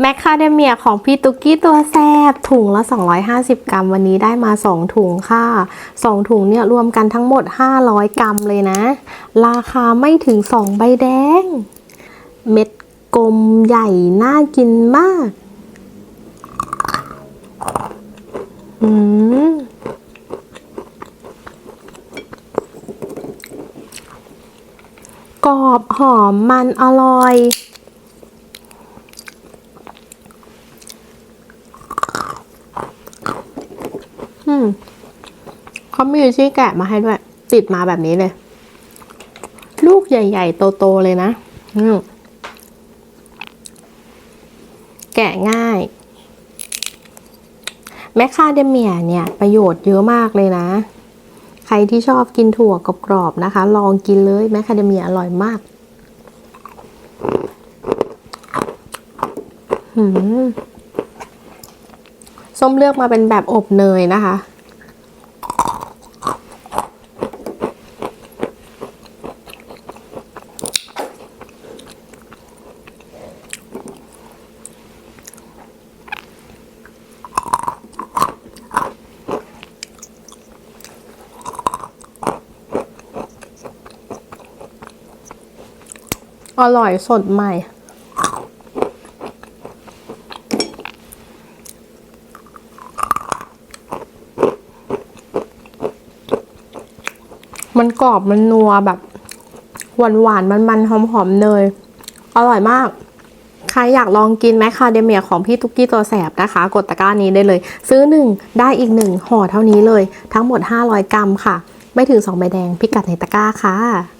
แมคคาเดเมียของพี่ตุกกี้ตัวแซบถุงละ 250 กรัม วันนี้ได้มา 2 ถุงค่ะ 2 ถุงเนี่ยรวมกันทั้งหมด 500 กรัมเลยนะ ราคาไม่ถึง 2 ใบแดง เม็ดกลมใหญ่ น่ากินมาก อืมกรอบหอมมันอร่อย เขามีชี่แกะมาให้ด้วย ติดมาแบบนี้เลย ลูกใหญ่ ๆ โต ๆ เลยนะอืแกะง่าย แมคคาเดเมียเนี่ย ประโยชน์เยอะมากเลยนะ ใครที่ชอบกินถั่วกรอบๆนะคะ ลองกินเลยแมคคาเดเมียอร่อยมากส้มเลือกมาเป็นแบบอบเนยนะคะ อร่อยสดใหม่ มันกรอบมันนัวแบบหวานหวานมันมันหอมหอมเนย อร่อยมาก ใครอยากลองกินแมคคาเดเมียของพี่ตุ๊กกี้ตัวแสบนะคะ กดตะกร้านี้ได้เลย ซื้อหนึ่งได้อีกหนึ่งห่อเท่านี้เลย ทั้งหมด 500 กรัมค่ะ ไม่ถึง 2 ใบแดงพิกัดในตะกร้าค่ะ